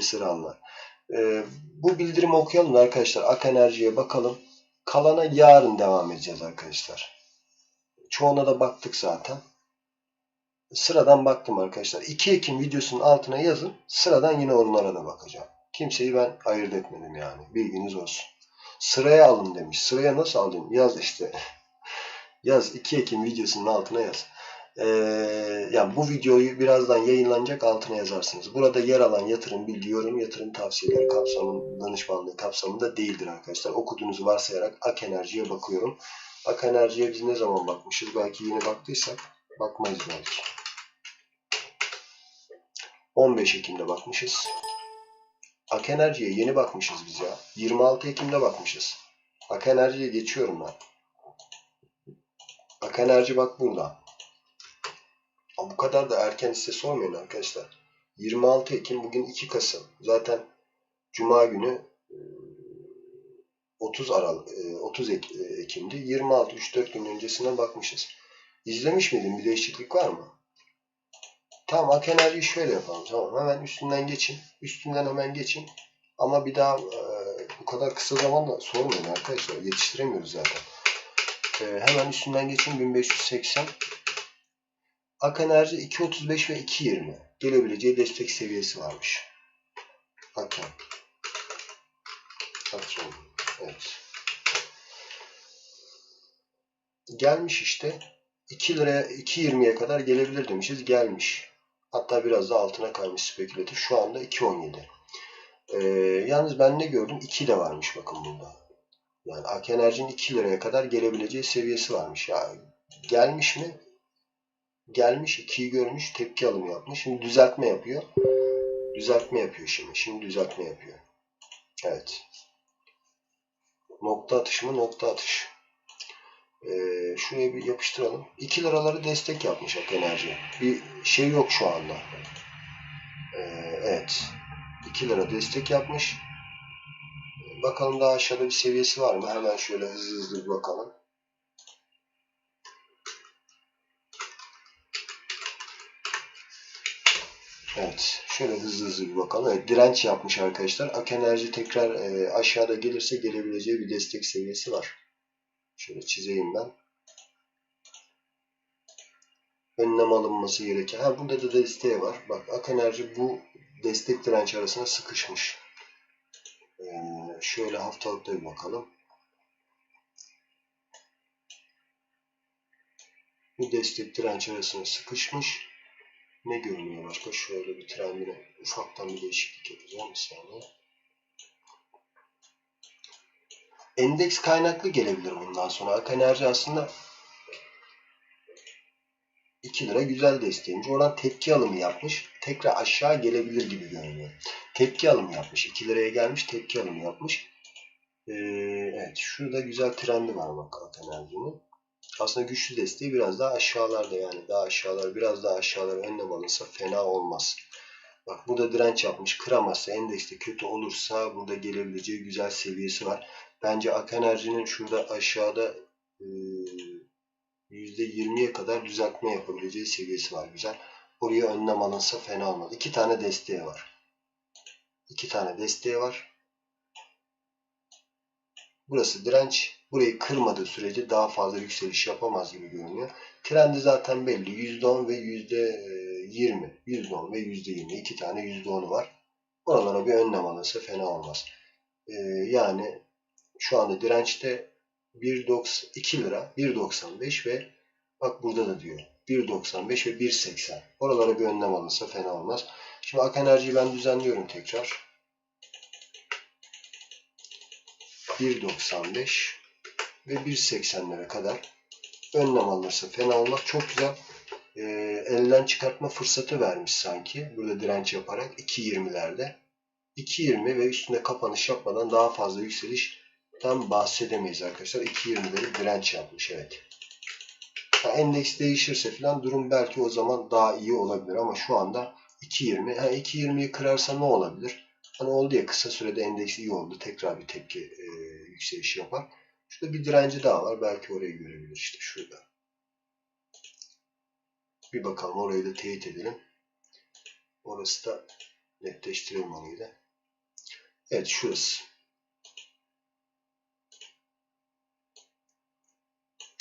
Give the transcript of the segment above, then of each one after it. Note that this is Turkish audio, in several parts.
esir alınlar. Ee, bu bildirimi okuyalım da arkadaşlar. Ak enerjiye bakalım. Kalana yarın devam edeceğiz arkadaşlar. Çoğuna da baktık zaten. Sıradan baktım arkadaşlar. 2 Ekim videosunun altına yazın. Sıradan yine onlara da bakacağım. Kimseyi ben ayırt etmedim yani. Bilginiz olsun. Sıraya alın demiş. Sıraya nasıl alayım? Yaz işte. yaz 2 Ekim videosunun altına yaz. Ee, yani bu videoyu birazdan yayınlanacak altına yazarsınız. Burada yer alan yatırım bilgi, yorum, yatırım tavsiyeleri kapsamında, danışmanlığı kapsamında değildir arkadaşlar. Okuduğunuzu varsayarak Ak Enerji'ye bakıyorum. Ak Enerji'ye biz ne zaman bakmışız? Belki yeni baktıysak bakmayız belki. 15 Ekim'de bakmışız. Ak Enerji'ye yeni bakmışız biz ya. 26 Ekim'de bakmışız. Ak Enerji'ye geçiyorum ben. Ak Enerji bak burada. Bu kadar da erken hisse sormayın arkadaşlar. 26 Ekim bugün 2 Kasım. Zaten Cuma günü 30 Aralık 30 Ekim'di. 26 3-4 gün öncesine bakmışız. İzlemiş miydin? Bir değişiklik var mı? Tamam ak enerjiyi şöyle yapalım. Tamam hemen üstünden geçin. Üstünden hemen geçin. Ama bir daha e, bu kadar kısa zamanda sormayın arkadaşlar. Yetiştiremiyoruz zaten. E, hemen üstünden geçin. 1580 Ak enerji 2.35 ve 2.20 gelebileceği destek seviyesi varmış. Bakın. Bakın. Evet. Gelmiş işte. 2 liraya 2.20'ye kadar gelebilir demişiz. Gelmiş. Hatta biraz da altına kaymış spekülatif. Şu anda 2.17. Ee, yalnız ben ne gördüm? 2 de varmış bakın burada. Yani Ak Enerji'nin 2 liraya kadar gelebileceği seviyesi varmış. Ya gelmiş mi? Gelmiş, 2'yi görmüş, tepki alımı yapmış. Şimdi düzeltme yapıyor. Düzeltme yapıyor şimdi. Şimdi düzeltme yapıyor. Evet. Nokta atışı mı? Nokta atış. Ee, şuraya bir yapıştıralım. 2 liraları destek yapmış Ak Enerji. Bir şey yok şu anda. Ee, evet. 2 lira destek yapmış. Bakalım daha aşağıda bir seviyesi var mı? Hemen şöyle hızlı hızlı bakalım. Evet. Şöyle hızlı hızlı bir bakalım. Evet. Direnç yapmış arkadaşlar. Ak Enerji tekrar e, aşağıda gelirse gelebileceği bir destek seviyesi var. Şöyle çizeyim ben. Önlem alınması gereken. Ha burada da desteği var. Bak Ak Enerji bu destek direnç arasına sıkışmış. Ee, şöyle haftalıkta bir bakalım. Bu destek direnç arasına sıkışmış. Ne görünüyor başka? Şöyle bir trendine ufaktan bir değişiklik yapacağım. Bir saniye. Endeks kaynaklı gelebilir bundan sonra. Ak Enerji aslında 2 lira güzel desteğiymiş. Oradan tepki alımı yapmış. Tekrar aşağı gelebilir gibi görünüyor. Tepki alımı yapmış. 2 liraya gelmiş tepki alımı yapmış. Ee, evet şurada güzel trendi var bak Ak Enerji'nin. Aslında güçlü desteği biraz daha aşağılarda yani daha aşağılar biraz daha aşağılara önlem alınsa fena olmaz. Bak burada direnç yapmış. Kıramazsa endekste kötü olursa burada gelebileceği güzel seviyesi var. Bence Ak Enerji'nin şurada aşağıda e, %20'ye kadar düzeltme yapabileceği seviyesi var güzel. Oraya önlem alınsa fena olmaz. İki tane desteği var. İki tane desteği var. Burası direnç. Burayı kırmadığı sürece daha fazla yükseliş yapamaz gibi görünüyor. Trendi zaten belli. %10 ve %20. %10 ve %20. iki tane %10'u var. Oralara bir önlem alınsa fena olmaz. Ee, yani şu anda dirençte 1.2 lira, 1.95 ve bak burada da diyor 1.95 ve 1.80. Oralara bir önlem alınsa fena olmaz. Şimdi Ak Enerji'yi ben düzenliyorum tekrar. 1.95 ve 1.80'lere kadar önlem alınırsa fena olmaz. Çok güzel e, elden çıkartma fırsatı vermiş sanki. Burada direnç yaparak 2.20'lerde. 2.20 ve üstünde kapanış yapmadan daha fazla yükselişten bahsedemeyiz arkadaşlar. 2.20'leri direnç yapmış evet. Ha, endeks değişirse falan durum belki o zaman daha iyi olabilir ama şu anda 2.20. Ha, 2.20'yi kırarsa ne olabilir? Hani oldu ya kısa sürede endeks iyi oldu. Tekrar bir tepki e, yükselişi yapar. Şurada bir direnci daha var. Belki orayı görebilir işte şurada. Bir bakalım orayı da teyit edelim. Orası da da. Evet şurası.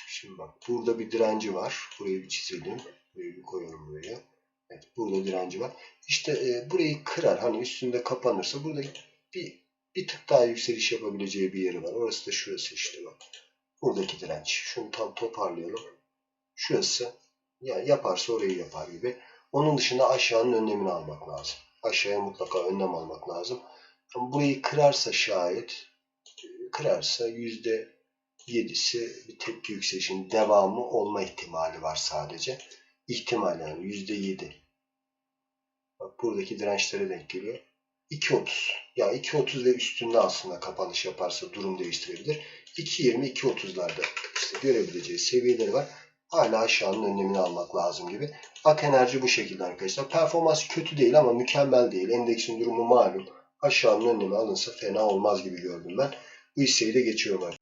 Şimdi bak burada bir direnci var. Burayı bir çizelim. Burayı bir koyalım buraya. Evet burada direnci var. İşte e, burayı kırar. Hani üstünde kapanırsa burada bir bir tık daha yükseliş yapabileceği bir yeri var. Orası da şurası işte bak. Buradaki direnç. Şunu tam toparlayalım. Şurası ya yaparsa orayı yapar gibi. Onun dışında aşağının önlemini almak lazım. Aşağıya mutlaka önlem almak lazım. Burayı kırarsa şayet kırarsa yüzde yedisi bir tepki yükselişinin devamı olma ihtimali var sadece. İhtimal yani yüzde yedi. Bak buradaki dirençlere denk geliyor. 2.30. Ya 2.30 ve üstünde aslında kapanış yaparsa durum değiştirebilir. 2.20, 2.30'larda işte görebileceği seviyeleri var. Hala aşağının önlemini almak lazım gibi. Ak enerji bu şekilde arkadaşlar. Performans kötü değil ama mükemmel değil. Endeksin durumu malum. Aşağının önlemi alınsa fena olmaz gibi gördüm ben. Bu hisseyi de geçiyorum arkadaşlar.